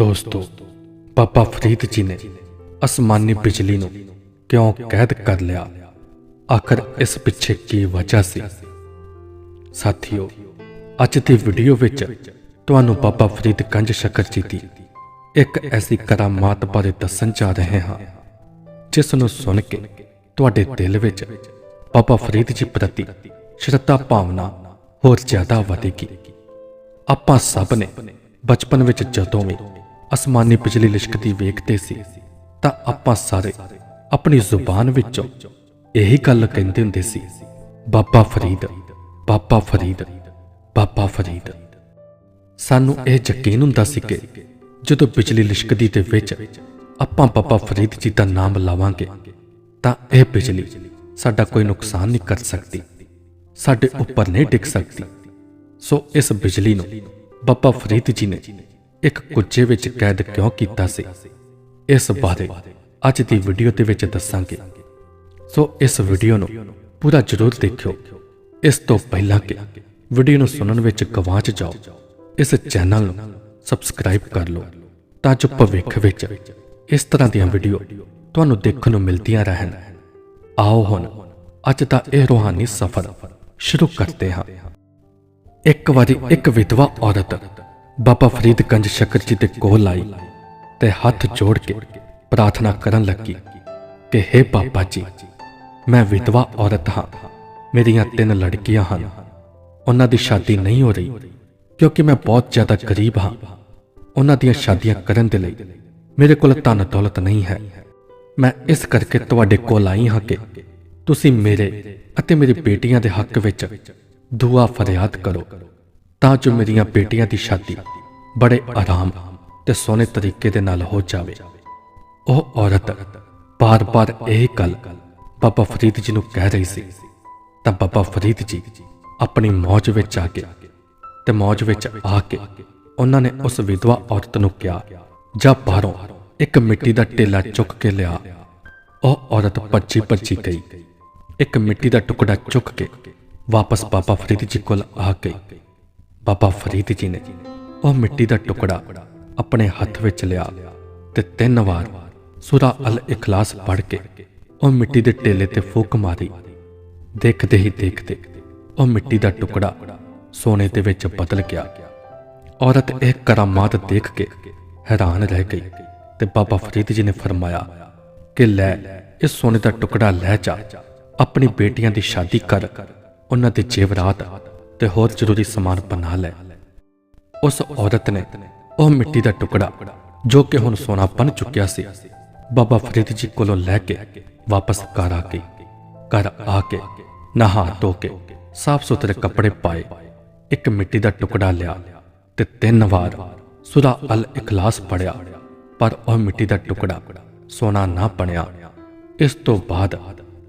ਦੋਸਤੋ, ਬਾਬਾ ਫਰੀਦ ਜੀ ਨੇ ਅਸਮਾਨੀ ਬਿਜਲੀ ਨੂੰ ਕਿਉਂ ਕੈਦ ਕਰ ਲਿਆ? ਆਖਰ ਇਸ ਪਿੱਛੇ ਕੀ ਵਜ੍ਹਾ ਸੀ? ਸਾਥੀਓ, ਅੱਜ ਦੀ ਵੀਡੀਓ ਵਿੱਚ ਤੁਹਾਨੂੰ ਬਾਬਾ ਫਰੀਦ ਗੰਜ ਸ਼ਕਰ ਜੀ ਦੀ ਇੱਕ ਐਸੀ ਕਰਾਮਾਤ ਬਾਰੇ ਦੱਸਣ ਜਾ ਰਹੇ ਹਾਂ, ਜਿਸ ਨੂੰ ਸੁਣ ਕੇ ਤੁਹਾਡੇ ਦਿਲ ਵਿੱਚ ਬਾਬਾ ਫਰੀਦ ਜੀ ਪ੍ਰਤੀ ਸ਼ਰਧਾ ਭਾਵਨਾ ਹੋਰ ਜ਼ਿਆਦਾ ਵਧੇਗੀ। ਆਪਾਂ ਸਭ ਨੇ ਬਚਪਨ ਵਿੱਚ ਜਦੋਂ ਵੀ ਅਸਮਾਨੀ ਬਿਜਲੀ ਲਿਸ਼ਕਦੀ ਵੇਖਦੇ ਸੀ, ਤਾਂ ਆਪਾਂ ਸਾਰੇ ਆਪਣੀ ਜ਼ੁਬਾਨ ਵਿੱਚੋਂ ਇਹੀ ਗੱਲ ਕਹਿੰਦੇ ਹੁੰਦੇ ਸੀ, ਬਾਬਾ ਫਰੀਦ ਬਾਬਾ ਫਰੀਦ ਬਾਬਾ ਫਰੀਦ। ਸਾਨੂੰ ਇਹ ਯਕੀਨ ਹੁੰਦਾ ਸੀ ਕਿ ਜਦੋਂ ਬਿਜਲੀ ਲਿਸ਼ਕਦੀ ਦੇ ਵਿੱਚ ਆਪਾਂ ਬਾਬਾ ਫਰੀਦ ਜੀ ਦਾ ਨਾਮ ਲਾਵਾਂਗੇ, ਤਾਂ ਇਹ ਬਿਜਲੀ ਸਾਡਾ ਕੋਈ ਨੁਕਸਾਨ ਨਹੀਂ ਕਰ ਸਕਦੀ, ਸਾਡੇ ਉੱਪਰ ਨਹੀਂ ਡਿੱਗ ਸਕਦੀ। ਸੋ ਇਸ ਬਿਜਲੀ ਨੂੰ ਬਾਬਾ ਫਰੀਦ ਜੀ ਨੇ ਇੱਕ ਕੁੱਜੇ ਵਿੱਚ ਕੈਦ ਕਿਉਂ ਕੀਤਾ ਸੀ? ਇਸ ਬਾਰੇ ਅੱਜ ਦੀ ਵੀਡੀਓ ਦੇ ਵਿੱਚ ਦੱਸਾਂਗੇ। ਸੋ ਇਸ ਵੀਡੀਓ ਨੂੰ ਪੂਰਾ ਜ਼ਰੂਰ ਦੇਖਿਓ। ਇਸ ਤੋਂ ਪਹਿਲਾਂ ਕਿ ਵੀਡੀਓ ਨੂੰ ਸੁਣਨ ਵਿੱਚ ਗਵਾਚ ਜਾਓ। ਇਸ ਚੈਨਲ ਨੂੰ ਸਬਸਕ੍ਰਾਈਬ ਕਰ ਲਓ ਤਾਂ ਜੋ ਭਵਿੱਖ ਵਿੱਚ ਇਸ ਤਰ੍ਹਾਂ ਦੀਆਂ ਵੀਡੀਓ ਤੁਹਾਨੂੰ ਦੇਖਣ ਨੂੰ ਮਿਲਦੀਆਂ ਰਹਿਣ। ਆਓ ਹੁਣ ਅੱਜ ਦਾ ਇਹ ਰੂਹਾਨੀ ਸਫ਼ਰ ਸ਼ੁਰੂ ਕਰਦੇ ਹਾਂ। ਇੱਕ ਵਾਰੀ ਇੱਕ ਵਿਧਵਾ ਔਰਤ ਬਾਬਾ ਫਰੀਦ ਗੰਜ ਸ਼ਕਰ ਜੀ ਦੇ ਕੋਲ ਆਈ ਤੇ ਹੱਥ ਜੋੜ ਕੇ ਪ੍ਰਾਰਥਨਾ ਕਰਨ ਲੱਗੀ ਕਿ हे ਬਾਬਾ ਜੀ, ਮੈਂ ਵਿਧਵਾ ਔਰਤ ਹਾਂ। ਮੇਰੀਆਂ ਤਿੰਨ ਲੜਕੀਆਂ ਹਨ। ਉਹਨਾਂ ਦੀ ਸ਼ਾਦੀ ਨਹੀਂ ਹੋ ਰਹੀ, ਕਿਉਂਕਿ ਮੈਂ ਬਹੁਤ ਜ਼ਿਆਦਾ ਗਰੀਬ ਹਾਂ। ਉਹਨਾਂ ਦੀਆਂ ਸ਼ਾਦੀਆਂ ਕਰਨ ਦੇ ਲਈ ਮੇਰੇ ਕੋਲ ਧਨ ਦੌਲਤ ਨਹੀਂ ਹੈ। ਮੈਂ ਇਸ ਕਰਕੇ ਤੁਹਾਡੇ ਕੋਲ ਆਈ ਹਾਂ ਕਿ ਤੁਸੀਂ ਮੇਰੇ ਅਤੇ ਮੇਰੀ ਬੇਟੀਆਂ ਦੇ ਹੱਕ ਵਿੱਚ ਦੁਆ ਫਰਿਆਦ ਕਰੋ। ਤਾਂ ਜੋ ਮੇਰੀਆਂ ਬੇਟੀਆਂ ਦੀ ਸ਼ਾਦੀ ਬੜੇ ਆਰਾਮ ਤੇ ਸੋਹਣੇ ਤਰੀਕੇ ਦੇ ਨਾਲ ਹੋ ਜਾਵੇ। ਉਹ ਔਰਤ ਬਾਰ-ਬਾਰ ਇਹ ਗੱਲ ਬਾਬਾ ਫਰੀਦ ਜੀ ਨੂੰ ਕਹਿ ਰਹੀ ਸੀ। ਤਾਂ ਬਾਬਾ ਫਰੀਦ ਜੀ ਆਪਣੀ ਮੌਜ ਵਿੱਚ ਆ ਕੇ ਤੇ ਮੌਜ ਵਿੱਚ ਆ ਕੇ ਉਹਨਾਂ ਨੇ ਉਸ ਵਿਧਵਾ ਔਰਤ ਨੂੰ ਕਿਹਾ, ਜਾ ਬਾਹਰੋਂ ਇੱਕ ਮਿੱਟੀ ਦਾ ਟੇਲਾ ਚੁੱਕ ਕੇ ਲਿਆ। ਉਹ ਔਰਤ ਭੱਜੀ ਭੱਜੀ ਗਈ। ਇੱਕ ਮਿੱਟੀ ਦਾ ਟੁਕੜਾ ਚੁੱਕ ਕੇ ਵਾਪਸ ਬਾਬਾ ਫਰੀਦ ਜੀ ਕੋਲ ਆ ਗਈ। ਬਾਬਾ ਫਰੀਦ ਜੀ ਨੇ ਉਹ ਮਿੱਟੀ ਦਾ ਟੁਕੜਾ ਆਪਣੇ ਹੱਥ ਵਿੱਚ ਲਿਆ ਤੇ ਤਿੰਨ ਵਾਰ ਸੂਰਾ ਅਲ ਇਖਲਾਸ ਪੜ੍ਹ ਕੇ ਉਹ ਮਿੱਟੀ ਦੇ ਟੇਲੇ ਤੇ ਫੂਕ ਮਾਰੀ। ਦੇਖਦੇ ਹੀ ਦੇਖਦੇ ਉਹ ਮਿੱਟੀ ਦਾ ਟੁਕੜਾ ਸੋਨੇ ਦੇ ਵਿੱਚ ਬਦਲ ਗਿਆ। ਔਰਤ ਇਹ ਕਰਾਮਾਤ ਦੇਖ ਕੇ ਹੈਰਾਨ ਰਹਿ ਗਈ ਤੇ ਬਾਬਾ ਫਰੀਦ ਜੀ ਨੇ ਫਰਮਾਇਆ ਕਿ ਲੈ, ਇਸ ਸੋਨੇ ਦਾ ਟੁਕੜਾ ਲੈ ਜਾ, ਆਪਣੀ ਬੇਟੀਆਂ ਦੀ ਸ਼ਾਦੀ ਕਰ, ਉਹਨਾਂ ਦੇ ਜੇਵਰਾਤ ਤੇ ਹੋਰ ਜ਼ਰੂਰੀ ਸਮਾਨ ਬਣਾ ਲੈ। ਉਸ ਔਰਤ ਨੇ ਉਹ ਮਿੱਟੀ ਦਾ ਟੁਕੜਾ, ਜੋ ਕਿ ਹੁਣ ਸੋਨਾ ਬਣ ਚੁੱਕਿਆ ਸੀ, ਬਾਬਾ ਫਰੀਦ ਜੀ ਕੋਲੋਂ ਲੈ ਕੇ ਵਾਪਸ ਘਰ ਆ ਗਈ। ਘਰ ਆ ਕੇ ਨਹਾ ਧੋ ਕੇ ਸਾਫ਼ ਸੁਥਰੇ ਕੱਪੜੇ ਪਾਏ, ਇੱਕ ਮਿੱਟੀ ਦਾ ਟੁਕੜਾ ਲਿਆ ਤੇ ਤਿੰਨ ਵਾਰ ਸੂਰਾ ਅਲ ਇਖਲਾਸ ਪੜਿਆ ਪਰ ਉਹ ਮਿੱਟੀ ਦਾ ਟੁਕੜਾ ਸੋਨਾ ਨਾ ਬਣਿਆ। ਇਸ ਤੋਂ ਬਾਅਦ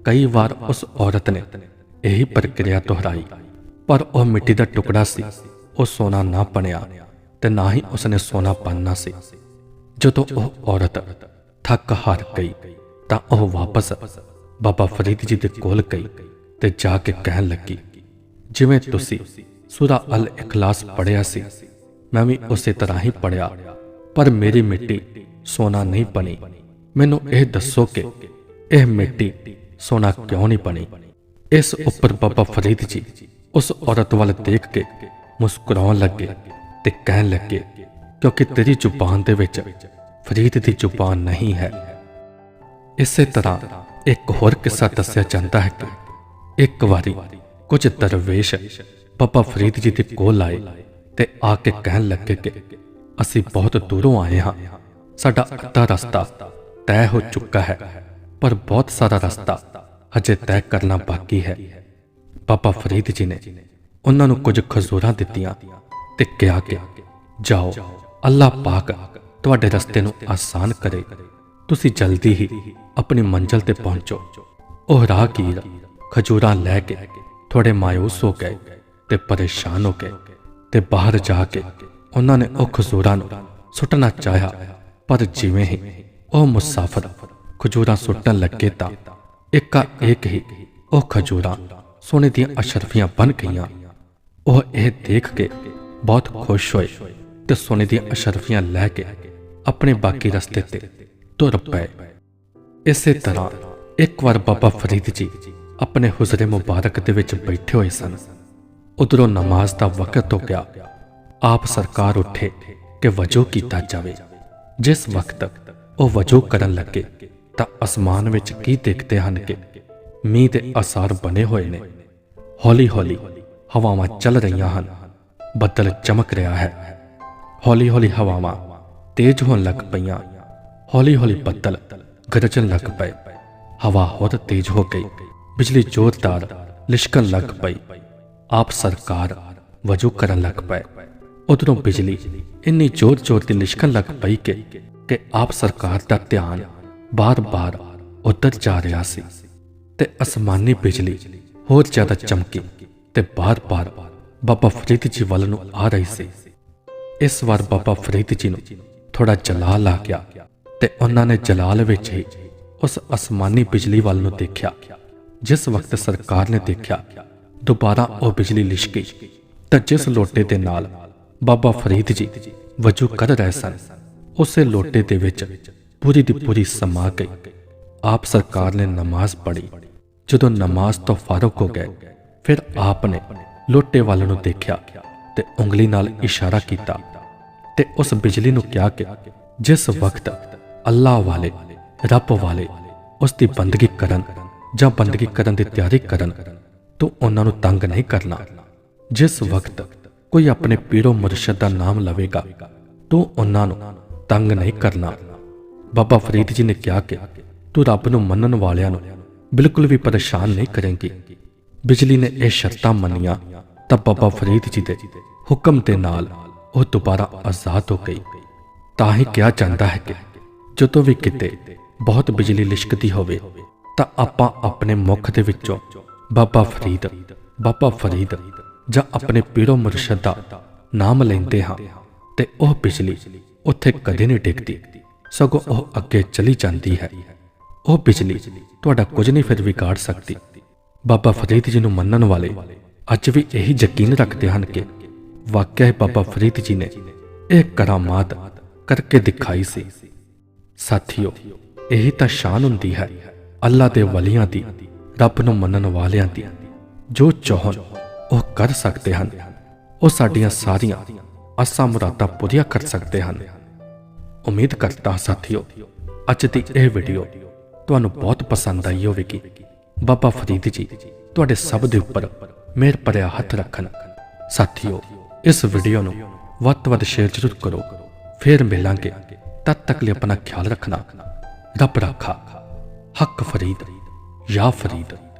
ਕਈ ਵਾਰ ਉਸ ਔਰਤ ਨੇ ਇਹੀ ਪ੍ਰਕਿਰਿਆ ਦੁਹਰਾਈ। ਪਰ ਉਹ ਮਿੱਟੀ ਦਾ ਟੁਕੜਾ ਸੀ। ਉਹ ਸੋਨਾ ਨਾ ਬਣਿਆ ਤੇ ਨਾ ਹੀ ਉਸਨੇ ਸੋਨਾ ਬਣਨਾ ਸੀ। ਜਦੋਂ ਉਹ ਔਰਤ ਥੱਕ ਹਾਰ ਗਈ, ਤਾਂ ਉਹ ਵਾਪਸ ਬਾਬਾ ਫਰੀਦ ਜੀ ਦੇ ਕੋਲ ਗਈ ਤੇ ਜਾ ਕੇ ਕਹਿਣ ਲੱਗੀ, ਜਿਵੇਂ ਤੁਸੀਂ ਸੂਰਾ ਅਲ ਇਖਲਾਸ ਪੜਿਆ ਸੀ, ਮੈਂ ਵੀ ਉਸੇ ਤਰ੍ਹਾਂ ਹੀ ਪੜਿਆ ਪਰ ਮੇਰੀ ਮਿੱਟੀ ਸੋਨਾ ਨਹੀਂ ਬਣੀ। ਮੈਨੂੰ ਇਹ ਦੱਸੋ ਕਿ ਇਹ ਮਿੱਟੀ ਸੋਨਾ ਕਿਉਂ ਨਹੀਂ ਬਣੀ? ਇਸ ਉੱਪਰ ਬਾਬਾ ਫਰੀਦ ਜੀ ਉਸ ਔਰਤ ਵੱਲ ਦੇਖ ਕੇ ਮੁਸਕਰਾਉਣ ਲੱਗੇ ਤੇ ਕਹਿਣ ਲੱਗੇ, ਕਿਉਂਕਿ ਤੇਰੀ ਜ਼ੁਬਾਨ ਦੇ ਵਿੱਚ ਫਰੀਦ ਦੀ ਜ਼ੁਬਾਨ ਨਹੀਂ ਹੈ। ਇਸੇ ਤਰ੍ਹਾਂ ਇੱਕ ਹੋਰ ਕਿੱਸਾ ਦੱਸਿਆ ਜਾਂਦਾ ਹੈ ਕਿ ਇੱਕ ਵਾਰੀ ਕੁਝ ਦਰਵੇਸ਼ ਬਾਬਾ ਫਰੀਦ ਜੀ ਦੇ ਕੋਲ ਆਏ ਤੇ ਆ ਕੇ ਕਹਿਣ ਲੱਗੇ ਕਿ ਅਸੀਂ ਬਹੁਤ ਦੂਰੋਂ ਆਏ ਹਾਂ। ਸਾਡਾ ਅੱਧਾ ਰਸਤਾ ਤੈਅ ਹੋ ਚੁੱਕਾ ਹੈ, ਪਰ ਬਹੁਤ ਸਾਰਾ ਰਸਤਾ ਹਜੇ ਤੈਅ ਕਰਨਾ ਬਾਕੀ ਹੈ। ਬਾਬਾ ਫਰੀਦ ਜੀ ਨੇ ਉਹਨਾਂ ਨੂੰ ਕੁਝ ਖਜ਼ੂਰਾਂ ਦਿੱਤੀਆਂ ਤੇ ਕਿਹਾ ਕਿ, ਜਾਓ, ਅੱਲਾਹ ਪਾਕ ਤੁਹਾਡੇ ਰਸਤੇ ਨੂੰ ਆਸਾਨ ਕਰੇ। ਤੁਸੀਂ ਜਲਦੀ ਹੀ ਆਪਣੀ ਮੰਜ਼ਲ ਤੇ ਪਹੁੰਚੋ। ਉਹ ਰਾਹਗੀਰ ਖਜੂਰਾਂ ਲੈ ਕੇ ਥੋੜੇ ਮਾਇੂਸ ਹੋ ਗਏ ਤੇ ਪਰੇਸ਼ਾਨ ਹੋ ਗਏ ਤੇ ਬਾਹਰ ਜਾ ਕੇ ਉਹਨਾਂ ਨੇ ਉਹ ਖਜੂਰਾਂ ਨੂੰ ਸੁੱਟਣਾ ਚਾਹਿਆ, ਪਰ ਜਿਵੇਂ ਹੀ ਉਹ ਮੁਸਾਫਰ ਖਜੂਰਾਂ ਸੁੱਟਣ ਲੱਗੇ ਤਾਂ ਇੱਕਾ ਇੱਕ ਹੀ ਉਹ ਖਜੂਰਾਂ ਸੋਨੇ ਦੀਆਂ ਅਸ਼ਰਫੀਆਂ ਬਣ ਗਈਆਂ। ਉਹ ਇਹ ਦੇਖ ਕੇ ਬਹੁਤ ਖੁਸ਼ ਹੋਏ ਤੇ ਸੋਨੇ ਦੀਆਂ ਅਸ਼ਰਫੀਆਂ ਲੈ ਕੇ ਆਪਣੇ ਬਾਕੀ ਰਸਤੇ ਤੇ ਤੁਰ ਪਏ। ਇਸੇ ਤਰ੍ਹਾਂ ਇੱਕ ਵਾਰ ਬਾਬਾ ਫਰੀਦ ਜੀ ਆਪਣੇ ਹੁਜ਼ਰੇ ਮੁਬਾਰਕ ਦੇ ਵਿੱਚ ਬੈਠੇ ਹੋਏ ਸਨ। ਉਧਰੋਂ ਨਮਾਜ਼ ਦਾ ਵਕਤ ਹੋ ਗਿਆ। ਆਪ ਸਰਕਾਰ ਉੱਠੇ ਕਿ ਵਜੂ ਕੀਤਾ ਜਾਵੇ। ਜਿਸ ਵਕਤ ਉਹ ਵਜੂ ਕਰਨ ਲੱਗੇ ਤਾਂ ਅਸਮਾਨ ਵਿੱਚ ਕੀ ਦੇਖਦੇ ਹਨ ਕਿ ਮੀਂਹ ਦੇ ਅਸਾਰ ਬਣੇ ਹੋਏ ਨੇ। ਹੌਲੀ ਹੌਲੀ ਹਵਾਵਾਂ ਚੱਲ ਰਹੀਆਂ ਹਨ। ਬੱਦਲ ਚਮਕ ਰਿਹਾ ਹੈ। ਹੌਲੀ ਹੌਲੀ ਹਵਾਵਾਂ ਤੇਜ਼ ਹੋਣ ਲੱਗ ਪਈਆਂ। ਹੌਲੀ ਹੌਲੀ ਬੱਦਲ ਗਰਜਣ ਲੱਗ ਪਏ। ਹਵਾ ਹੋਰ ਤੇਜ਼ ਹੋ ਗਈ। ਬਿਜਲੀ ਜ਼ੋਰਦਾਰ ਲਿਸ਼ਕਣ ਲੱਗ ਪਈ। ਆਪ ਸਰਕਾਰ ਵਜੂ ਕਰਨ ਲੱਗ ਪਏ। ਉਧਰੋਂ ਬਿਜਲੀ ਇੰਨੀ ਜ਼ੋਰ ਜ਼ੋਰ ਦੀ ਲਿਸ਼ਕਣ ਲੱਗ ਪਈ ਕਿ ਕਿ ਆਪ ਸਰਕਾਰ ਦਾ ਧਿਆਨ ਬਾਰ-ਬਾਰ ਉੱਧਰ ਜਾ ਰਿਹਾ ਸੀ। ਤੇ ਅਸਮਾਨੀ ਬਿਜਲੀ ਹੋਰ ਜ਼ਿਆਦਾ ਚਮਕੀ ਤੇ ਬਾਰ-ਬਾਰ ਬਾਬਾ ਫਰੀਦ ਜੀ ਵੱਲ ਨੂੰ ਆ ਰਹੀ ਸੀ। ਇਸ ਵਾਰ ਬਾਬਾ ਫਰੀਦ ਜੀ ਨੂੰ ਥੋੜਾ ਜਲਾਲ ਆ ਗਿਆ ਤੇ ਉਹਨਾਂ ਨੇ ਜਲਾਲ ਵਿੱਚ ਹੀ ਉਸ ਅਸਮਾਨੀ ਬਿਜਲੀ ਵੱਲ ਨੂੰ ਦੇਖਿਆ। ਜਿਸ ਵਕਤ ਸਰਕਾਰ ਨੇ ਦੇਖਿਆ, ਦੁਬਾਰਾ ਉਹ ਬਿਜਲੀ ਲਿਸ਼ਕੀ ਤਾਂ ਜਿਸ ਲੋਟੇ ਦੇ ਨਾਲ ਬਾਬਾ ਫਰੀਦ ਜੀ ਵਜੂ ਕਰ ਰਹੇ ਸਨ, ਉਸੇ ਲੋਟੇ ਦੇ ਵਿੱਚ ਪੂਰੀ ਦੀ ਪੂਰੀ ਸਮਾ ਗਈ। ਆਪ ਸਰਕਾਰ ਨੇ ਨਮਾਜ਼ ਪੜ੍ਹੀ। ਜਦੋਂ ਨਮਾਜ਼ ਤੋਂ ਫਾਰਗ ਹੋ ਗਏ, ਫਿਰ ਆਪ ਨੇ ਲੋਟੇ ਵੱਲ ਨੂੰ ਦੇਖਿਆ ਤੇ ਉਂਗਲੀ ਨਾਲ ਇਸ਼ਾਰਾ ਕੀਤਾ ਤੇ ਉਸ ਬਿਜਲੀ ਨੂੰ ਕਿਹਾ ਕਿ ਜਿਸ ਵਕਤ ਅੱਲਾਹ ਵਾਲੇ, ਰੱਬ ਵਾਲੇ ਉਸ ਦੀ ਬੰਦਗੀ ਕਰਨ ਜਾਂ ਬੰਦਗੀ ਕਰਨ ਦੀ ਤਿਆਰੀ ਕਰਨ, ਤੂੰ ਉਹਨਾਂ ਨੂੰ ਤੰਗ ਨਹੀਂ ਕਰਨਾ। ਜਿਸ ਵਕਤ ਕੋਈ ਆਪਣੇ ਪੀਰੋ ਮੁਰਸ਼ਦ ਦਾ ਨਾਮ ਲਵੇਗਾ, ਤੂੰ ਉਹਨਾਂ ਨੂੰ ਤੰਗ ਨਹੀਂ ਕਰਨਾ। ਬਾਬਾ ਫਰੀਦ ਜੀ ਨੇ ਕਿਹਾ ਕਿ ਤੂੰ ਰੱਬ ਨੂੰ ਮੰਨਣ ਵਾਲਿਆਂ ਨੂੰ ਬਿਲਕੁਲ ਵੀ ਪਰੇਸ਼ਾਨ ਨਹੀਂ ਕਰੇਂਗੀ ਬਿਜਲੀ ਨੇ ਇਹ ਸ਼ਰਤਾਂ ਮੰਨੀਆਂ, ਤਾਂ ਬਾਬਾ ਫਰੀਦ ਜੀ ਦੇ ਹੁਕਮ ਦੇ ਨਾਲ ਉਹ ਦੁਬਾਰਾ ਆਜ਼ਾਦ ਹੋ ਗਈ। ਤਾਂ ਹੀ ਕਿਹਾ ਜਾਂਦਾ ਹੈ ਕਿ ਜਦੋਂ ਵੀ ਕਿਤੇ ਬਹੁਤ ਬਿਜਲੀ ਲਿਸ਼ਕਦੀ ਹੋਵੇ, ਤਾਂ ਆਪਾਂ ਆਪਣੇ ਮੁਖ ਦੇ ਵਿੱਚੋਂ ਬਾਬਾ ਫਰੀਦ ਬਾਬਾ ਫਰੀਦ ਜਾਂ ਆਪਣੇ ਪੀਰੋ ਮੁਰਸ਼ਦ ਦਾ ਨਾਮ ਲੈਂਦੇ ਹਾਂ ਤੇ ਉਹ ਬਿਜਲੀ ਉੱਥੇ ਕਦੇ ਨਹੀਂ ਟਿਕਦੀ ਸਗੋਂ ਉਹ ਅੱਗੇ ਚਲੀ ਜਾਂਦੀ ਹੈ। ਉਹ ਬਿਜਲੀ ਤੁਹਾਡਾ ਕੁਝ ਨਹੀਂ ਫਿਰ ਵਿਗਾੜ ਸਕਦੀ। ਬਾਬਾ ਫਰੀਦ ਜੀ ਨੂੰ ਮੰਨਣ ਵਾਲੇ ਅੱਜ ਵੀ ਇਹੀ ਯਕੀਨ ਰੱਖਦੇ ਹਨ ਕਿ ਵਾਕਿਆ ਹੀ ਬਾਬਾ ਫਰੀਦ ਜੀ ਨੇ ਇਹ ਕਰਾਮਾਤ ਕਰਕੇ ਦਿਖਾਈ ਸੀ। ਸਾਥੀਓ, ਇਹੀ ਤਾਂ ਸ਼ਾਨ ਹੁੰਦੀ ਹੈ ਅੱਲਾ ਦੇ ਵਲੀਆਂ ਦੀ, ਰੱਬ ਨੂੰ ਮੰਨਣ ਵਾਲਿਆਂ ਦੀ। ਜੋ ਚਾਹਣ, ਉਹ ਕਰ ਸਕਦੇ ਹਨ। ਉਹ ਸਾਡੀਆਂ ਸਾਰੀਆਂ ਆਸਾਂ ਮੁਰਾਦਾਂ ਪੂਰੀਆਂ ਕਰ ਸਕਦੇ ਹਨ। ਉਮੀਦ ਕਰਦਾ ਹਾਂ ਸਾਥੀਓ, ਅੱਜ ਦੀ ਇਹ ਵੀਡੀਓ ਤੁਹਾਨੂੰ ਬਹੁਤ ਪਸੰਦ ਆਈ ਹੋਵੇਗੀ। ਬਾਬਾ ਫਰੀਦ ਜੀ, ਤੁਹਾਡੇ ਸਭ ਦੇ ਉੱਪਰ ਮਿਹਰ ਭਰਿਆ ਹੱਥ ਰੱਖਣ। ਸਾਥੀਓ, ਇਸ ਵੀਡੀਓ ਨੂੰ ਵੱਧ ਤੋਂ ਵੱਧ ਸ਼ੇਅਰ ਜ਼ਰੂਰ ਕਰੋ। ਫੇਰ ਮਿਲਾਂਗੇ। ਤਦ ਤੱਕ ਲਈ ਆਪਣਾ ਖਿਆਲ ਰੱਖਣਾ। ਰੱਬ ਰੱਖਾ। ਹੱਕ ਫਰੀਦ, ਯਾ ਫਰੀਦ।